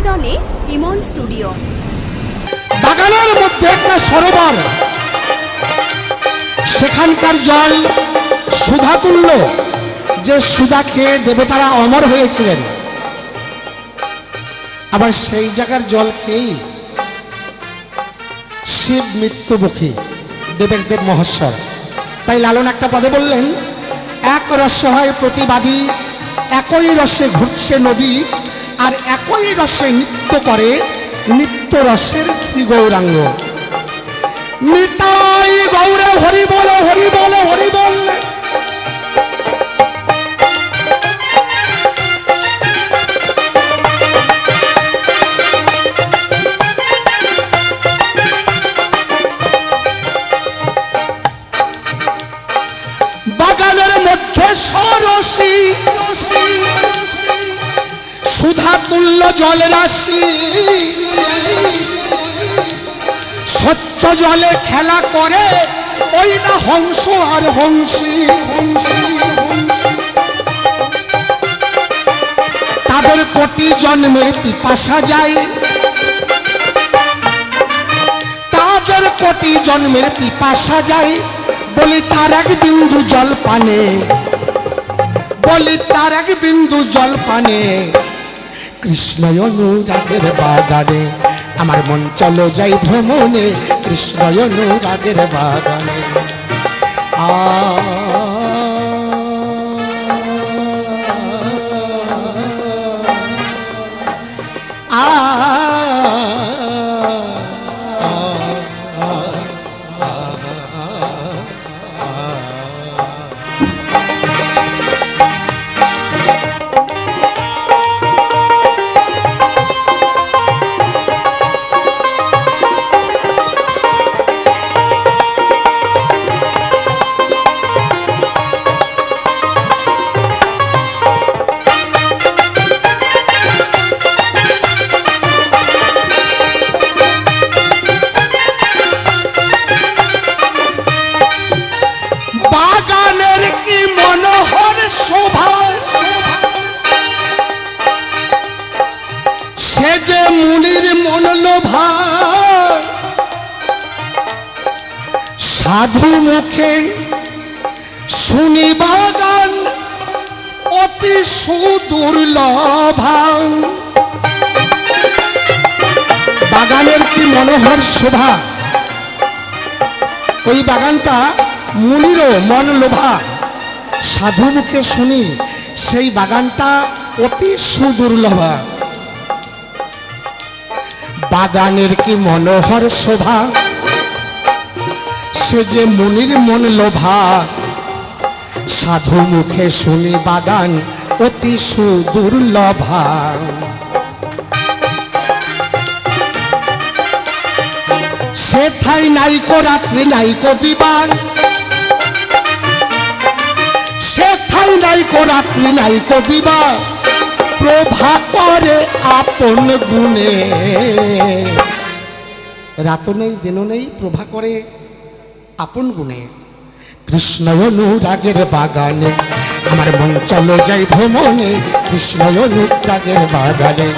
নিবেদনে ইমন studio. বাগানের মধ্যে একটা সরোবর। সেখানকার জল সুধা তুল্য। যে সুধা খেয়ে দেবতারা অমর হয়েছিলেন। আবার সেই জায়গার জল খেয়েই শিব মৃত্যুমুখী দেবের দেব মহস্বর তাই লালন একটা পদে বললেন, এক রস হয় প্রতিবাদী, একই রসে ঘুরছে নদী আর একই রসে নৃত্য করে নিত্য রসের শ্রী গৌরাঙ্গ। নিতাই গৌর হরি বল হরি বল হরি বল। বাগানের মধ্যে সরসী সুধা তুল্য জল রাশি স্বচ্ছ জলে খেলা করে, ওই না হংস আর হংসী। হংসী তাদের কোটি জন্মের পিপাসা যায় তাদের কোটি জন্মের পিপাসা যায় বলি তার এক বিন্দু জল পানে। বলি তার এক বিন্দু জল পানে। কৃষ্ণ অনুরাগের বাগানে আমার মন চলো যাই ভ্রমণে কৃষ্ণ অনুরাগের বাগানে। আ সে যে মুনির মন লোভা সাধু মুখে শুনি অতি সুদুর্লভা বাগানের কি মনোহর শোভা? ওই বাগানটা মুনিরও মন লোভা সাধু মুখে শুনি, সেই বাগানটা অতি সুদুর্লভা বাগানের কি মনোহর শোভা? সে যে মনির মন লোভা। সাধু মুখে শুনি বাগান অতি সুদুর্লভা। সেথাই নাইকো রাত্রি নাইকো দিবান। সেথাই নাইকো রাত্রি নাইকো দিবা প্রভা করে আপন গুণে। রাত নেই, দিন নেই, প্রভা করে আপন গুণে। কৃষ্ণ অনুরাগের বাগানে, আমার মন চলো যাই ভ্রমণে। কৃষ্ণ অনুরাগের বাগানে,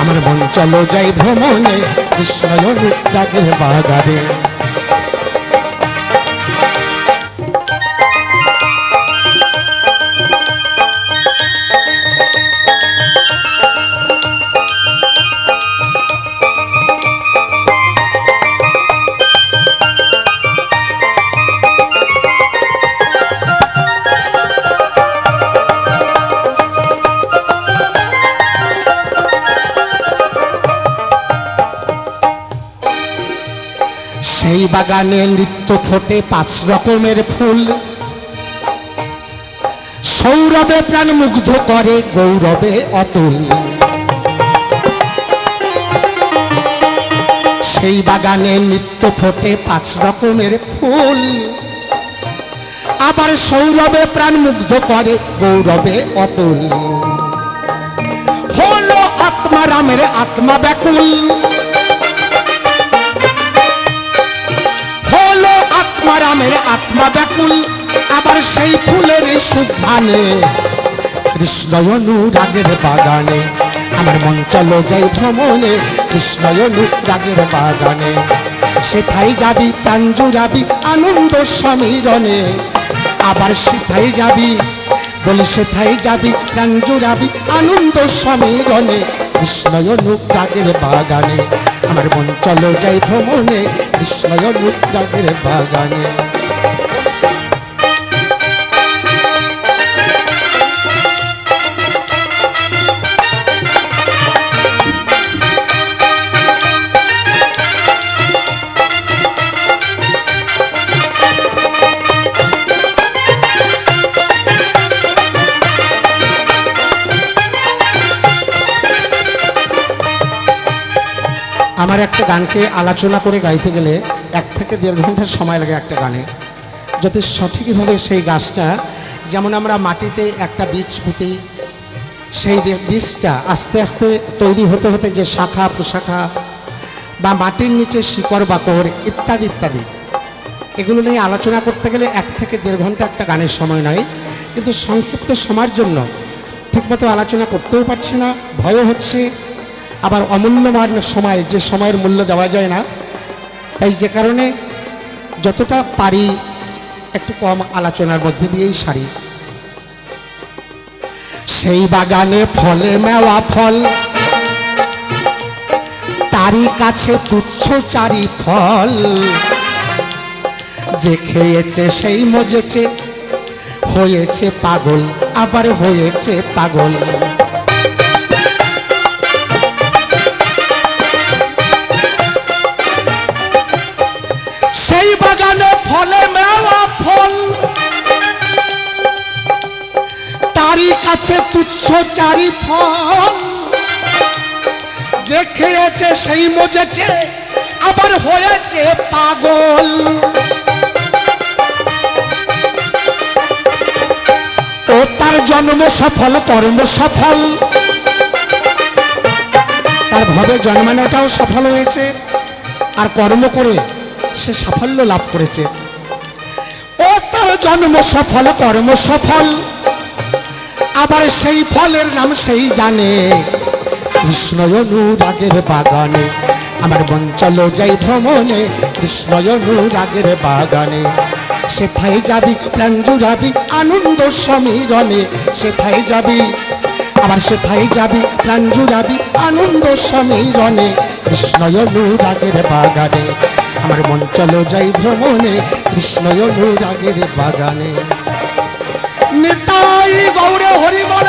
আমার মন চলো যাই ভ্রমণে। কৃষ্ণ অনুরাগের বাগানে। বাগানে নৃত্য ফোটে পাঁচ রকমের ফুল। সৌরভে প্রাণ মুগ্ধ করে গৌরবে অতুল। সেই বাগানে নৃত্য ফোটে পাঁচ রকমের ফুল। আবার সৌরভে প্রাণ মুগ্ধ করে গৌরবে অতুল। হলো আত্মা রামের আত্মা ব্যাকুল। রামের আত্মা ব্যাকুল, আবার সেই ফুলের সুধানে কৃষ্ণ অনুরাগের বাগানে, আমার মন চলো যাই ভ্রমণে কৃষ্ণ অনুরাগের বাগানে। সেথাই যাবি প্রাণ জুড়াবি আনন্দ সমীরণে, আবার সেথাই যাবি, বলি সেথাই যাবি প্রাণ জুড়াবি আনন্দ সমীরণে। কৃষ্ণ অনুরাগের বাগানে। আমার মন চলো যাই ভ্রমণে কৃষ্ণ অনুরাগের বাগানে। আমার একটা গানকে আলোচনা করে গাইতে গেলে এক থেকে দেড় ঘণ্টার সময় লাগে একটা গানে। যদি সঠিকভাবে সেই গাছটা, যেমন আমরা মাটিতে একটা বীজ পুঁতি, সেই বীজটা আস্তে আস্তে তৈরি হতে হতে যে শাখা প্রশাখা বা মাটির নিচে শিকড়, বাকড় ইত্যাদি ইত্যাদি, এগুলো নিয়ে আলোচনা করতে গেলে এক থেকে দেড় ঘণ্টা একটা গানের সময় নয় কিন্তু সংক্ষিপ্ত সময়ের জন্য ঠিকমতো আলোচনা করতেও পারছি না, ভয়ও হচ্ছে আবার অমূল্যমান সময়, যে সময়ের মূল্য দেওয়া যায় না। তাই যে কারণে যতটা পারি একটু কম আলোচনার মধ্যে দিয়েই সারি। সেই বাগানে ফলে মেওয়া ফল, তারই কাছে তুচ্ছ চারি ফল যে খেয়েছে সেই মজেছে, হয়েছে পাগল, আবার হয়েছে পাগল। তারই কাছে তুচ্ছ চারি ফল যে খেয়েছে সেই মজেছে, আবার হয়েছে পাগল। ও তার জন্ম সফল, কর্ম সফল। তার ভবে জন্মানোটাও সফল হয়েছে, আর কর্ম করে সে সাফল্য লাভ করেছে। ও তার জন্ম সফল, কর্ম সফল। আবার সেই ফলের নাম সেই জানে। কৃষ্ণ অনুরাগের বাগানে, আমার মন চলো যাই ভ্রমণে। কৃষ্ণ অনুরাগের বাগানে, সেথায় যাবি প্রাণ জুড়াবি আনন্দ সমীরণে। সেথায় যাবি, আবার সেথায় যাবি প্রাণ জুড়াবি আনন্দ সমীরণে। কৃষ্ণ অনুরাগের বাগানে, আমার মন চলো যাই ভ্রমণে। কৃষ্ণ অনুরাগের বাগানে। নিতাই গৌরে হরি বল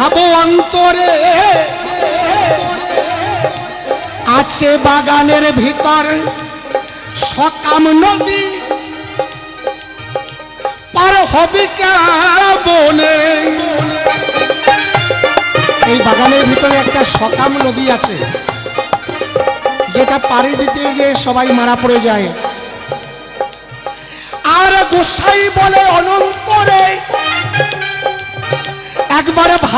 ভাবো অন্তরে। আছে বাগানের ভিতর সকাম নদী। পার হবে বনে এই বাগানের ভিতরে একটা সকাম নদী আছে। যেটা পাড়ি দিতে যে সবাই মারা পড়ে যায়। আর গোসাই বলে অনন্তরে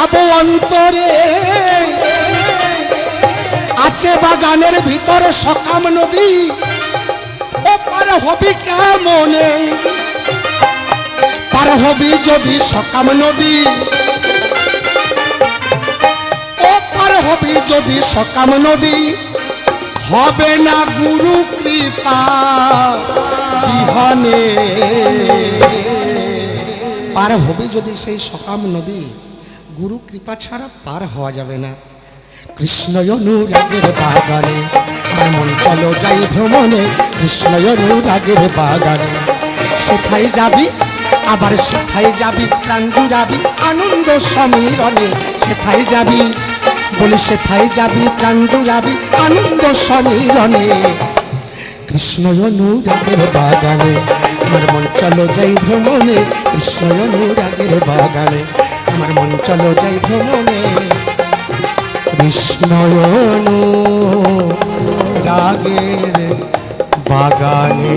ভাবো অন্তরে। আছে বাগানের ভিতরে সকাম নদী। ও পার হবি কেমনে? পার হবি যদি সকাম নদী। ও পার হবি যদি সকাম নদী। হবে না গুরু কৃপা বিহনে। পার হবি যদি সেই সকাম নদী। গুরু কৃপা ছাড়া পার হওয়া যাবে না। কৃষ্ণ অনুরাগের বাগানে আমার মন চলো যাই ভ্রমণে কৃষ্ণ অনুরাগের বাগানে। সেথায় যাবি, আবার সেথায় যাবি প্রাণ জুড়াবি আনন্দ সমীরণে। সেথায় যাবি, বলি সেথায় যাবি প্রাণ জুড়াবি আনন্দ সমীরণে। কৃষ্ণ অনুরাগের বাগানে আমার মন চলো যাই ভ্রমণে কৃষ্ণ অনুরাগের বাগানে। আমার মন চলো যাই ভ্রমণে। কৃষ্ণ রাগের বাগানে।